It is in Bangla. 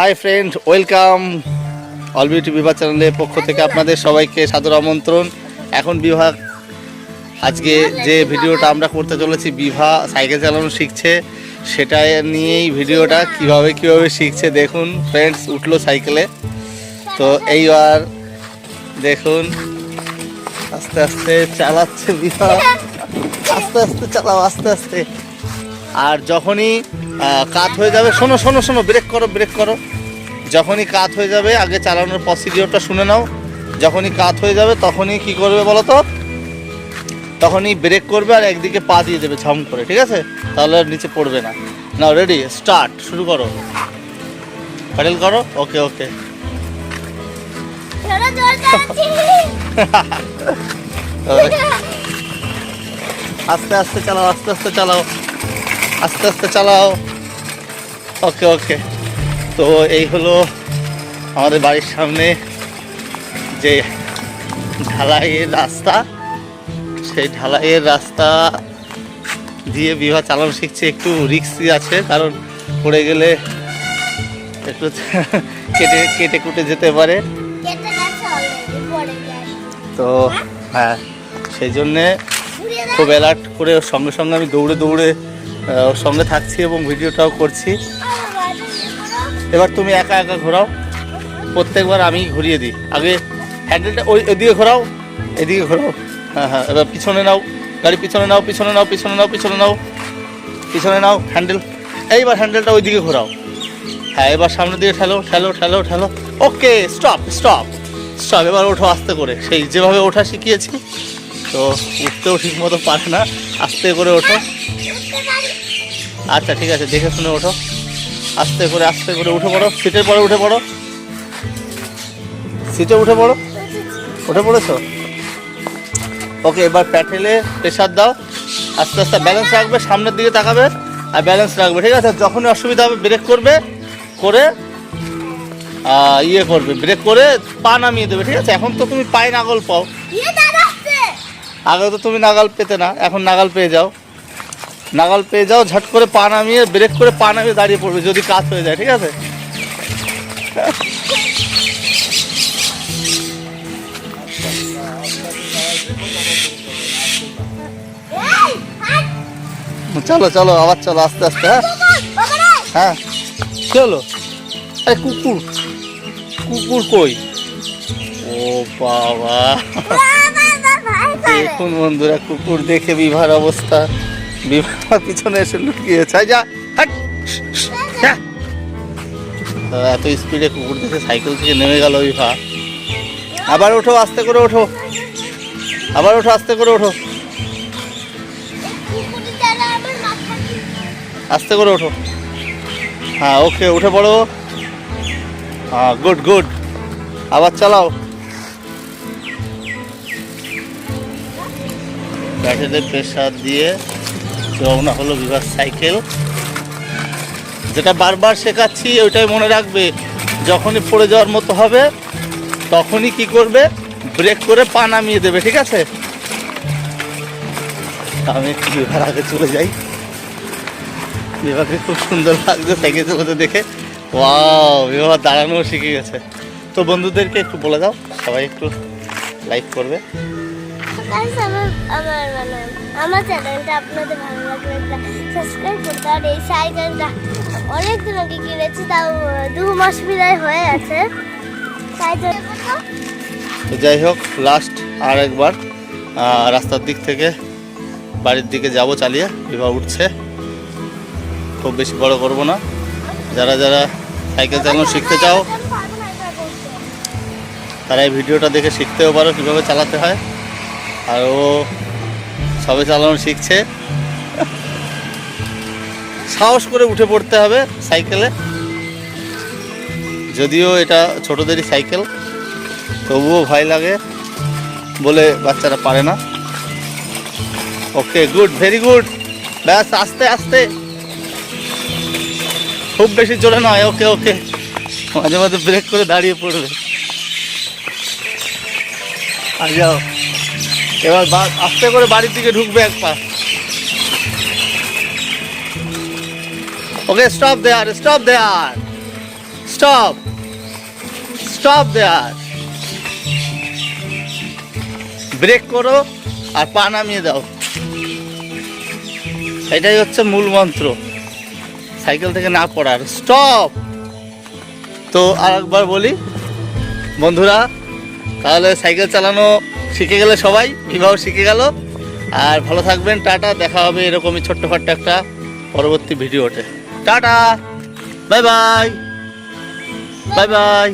Hi friend welcome all beauty বিভাগ চ্যানেলের পক্ষ থেকে আপনাদের সবাইকে সাদর আমন্ত্রণ। এখন বিভাগ, আজকে যে ভিডিওটা আমরা করতে চলেছি, বিভা সাইকেল চালানো শিখছে, সেটা নিয়েই ভিডিওটা কীভাবে কীভাবে শিখছে, দেখুন ফ্রেন্ডস উঠল সাইকেলে। তো এইবার দেখুন, আস্তে আস্তে চালাচ্ছে বিভা। আস্তে আস্তে চালাও, আস্তে আস্তে। আর যখনই কাত হয়ে যাবে। শোনো শোনো শোনো ব্রেক করো ব্রেক করো। যখনই কাত হয়ে যাবে আগে চালানোর প্রসিডিওরটা শুনে নাও। যখনই কাত হয়ে যাবে তখনই কি করবে বলো তো? তখনই ব্রেক করবে আর একদিকে পা দিয়ে দেবে ঝম করে ঠিক আছে? তাহলে নিচে পড়বে না। নাও রেডি স্টার্ট শুরু করো। প্যাডেল করো? ওকে ওকে আস্তে আস্তে চালাও আস্তে আস্তে চালাও। আস্তে আস্তে চালাও। ওকে ওকে। তো এই হলো আমাদের বাড়ির সামনে যে ঢালাইয়ের রাস্তা। সেই ঢালাইয়ের রাস্তা দিয়ে বিবাহ চালানো শিখছে। একটু রিক্সি আছে কারণ পড়ে গেলে একটু কেটে কেটে কুটে যেতে পারে। তো হ্যাঁ? সেই জন্যে খুব অ্যালার্ট করে সঙ্গে সঙ্গে আমি দৌড়ে দৌড়ে ওর সঙ্গে থাকছি এবং ভিডিওটাও করছি। এবার তুমি একা একা ঘোরাও। প্রত্যেকবার আমি ঘুরিয়ে দিই। আগে হ্যান্ডেলটা ওই এদিকে ঘোরাও এদিকে ঘোরাও। হ্যাঁ হ্যাঁ এবার পিছনে নাও। গাড়ি পিছনে নাও পিছনে নাও পিছনে নাও পিছনে নাও পিছনে নাও হ্যান্ডেল এইবার হ্যান্ডেলটা ওইদিকে ঘোরাও। হ্যাঁ এবার সামনের দিকে ঠেলো ঠেলো ঠেলো ঠেলো। ওকে স্টপ স্টপ স্টপ এবার ওঠো আস্তে করে। সেই যেভাবে ওঠা শিখিয়েছি, তো উঠতেও ঠিক মতো পারে না। আস্তে করে ওঠো। আচ্ছা ঠিক আছে দেখে শুনে ওঠো। আস্তে করে আস্তে করে উঠে পড়ো সিটের পরে উঠে পড়ো। সিটে উঠে পড়ো। উঠে পড়েছো? ওকে এবার প্যাটেলে প্রেশার দাও। আস্তে আস্তে ব্যালেন্স রাখবে সামনের দিকে তাকাবে আর ব্যালেন্স রাখবে ঠিক আছে? যখনই অসুবিধা হবে ব্রেক করবে করে ইয়ে করবে ব্রেক করে পা নামিয়ে দেবে ঠিক আছে? এখন তো তুমি পায়ে নাগল পাও। ইয়ে আগে তো তুমি নাগাল পেতে না এখন নাগাল পেয়ে যাও। নাগাল পেয়ে যাও ঝট করে পা নামিয়ে ব্রেক করে পা নামিয়ে দাঁড়িয়ে পড়বে যদি কাজ হয়ে যায় ঠিক আছে? চলো চলো আবার চলো আস্তে আস্তে হ্যাঁ? হ্যাঁ। চলো। আরে কুকুর। কুকুর কই? ও বাবা। দেখুন বন্ধুরা কুকুর দেখে বিভার অবস্থা। বিভার পিছনে এসে লুকিয়েছে। যা হাট। যা। এত স্পিডে কুকুর দেখে সাইকেল থেকে নেমে গেল বিভা আবার ওঠো আস্তে করে ওঠো। আবার ওঠো আস্তে করে ওঠো। আস্তে করে ওঠো। হ্যাঁ ওকে উঠে পড়ো। হ্যাঁ গুড গুড। আবার চালাও। ব্যাটারিতে প্রেশার দিয়ে রওনা হলো বিভাগ সাইকেল। যেটা বারবার শেখাচ্ছি, ওইটাই মনে রাখবে, যখনই পড়ে যাওয়ার মতো হবে, তখনই কি করবে? ব্রেক করে পা নামিয়ে দেবে, ঠিক আছে? আমি একটু বিভার আগে চলে যাই। বিভাকে খুব সুন্দর লাগছে সাইকেল চালাতে দেখে। ওয়াও বিবাহ দাঁড়ানো শিখে গেছে। তো বন্ধুদেরকে একটু বলে দাও, সবাই একটু লাইক করবে। গাইস আমার আমার আমার চ্যানেলটা আপনাদের ভালো লাগলে সাবস্ক্রাইব করতে আর এই সাইকেলটা অনেক দিন আগে কিনেছি, তাও দু মাস বিদায় হয়ে আছে। তাই যাই হোক লাস্ট আর একবার রাস্তার দিক থেকে বাড়ির দিকে যাব চালিয়ে, বিবাহ উঠছে। খুব বেশি বড় করব না। যারা যারা সাইকেল চালানো শিখতে চাও, তারা এই ভিডিওটা দেখে শিখতেও পারো কীভাবে চালাতে হয়। আর ও সবে চালানো শিখছে। সাহস করে উঠে পড়তে হবে সাইকেলে। যদিও এটা ছোটদেরই সাইকেল, তবুও ভয় লাগে বলে বাচ্চারা পারে না। Okay, good, very good. ব্যাস, আস্তে আস্তে। খুব বেশি জোরে নয়, ওকে ওকে। মাঝে মাঝে ব্রেক করে দাঁড়িয়ে পড়বে। আর যাও। এবার আস্তে করে বাড়ির দিকে ঢুকবে এক okay stop there stop there stop stop there brake করো আর পা নামিয়ে দাও। এটাই হচ্ছে মূল মন্ত্র। সাইকেল থেকে না পড়ার। স্টপ তো আর একবার বলি, বন্ধুরা, তাহলে সাইকেল চালানো শিখে গেলে সবাই, বিবাহ শিখে গেল। আর ভালো থাকবেন, টাটা, দেখা হবে এরকমই ছোট্টখাট্ট একটা পরবর্তী ভিডিওতে। Tata, bye bye bye bye.